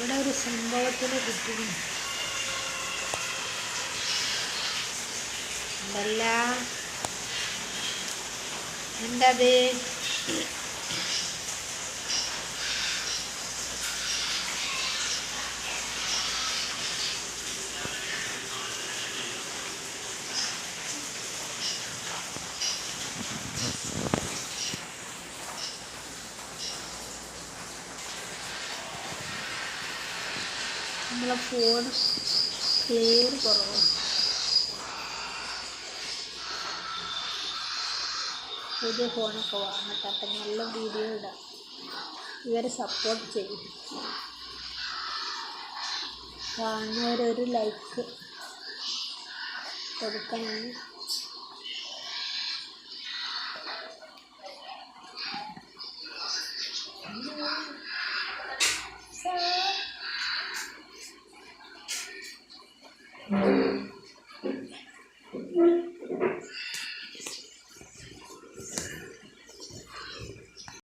ഒരു സംഭവത്തിന് കിട്ടുന്നു എന്തല്ല എന്തത് നമ്മളെ ഫോൺ ക്ലിയർ കുറവാണ്. പുതിയ ഫോണൊക്കെ വാങ്ങട്ടെ അപ്പം നല്ല വീഡിയോ ഇടാം. ഇവരെ സപ്പോർട്ട് ചെയ്യും. കാണുന്നവരൊരു ലൈക്ക് കൊടുക്കണം. Thank you.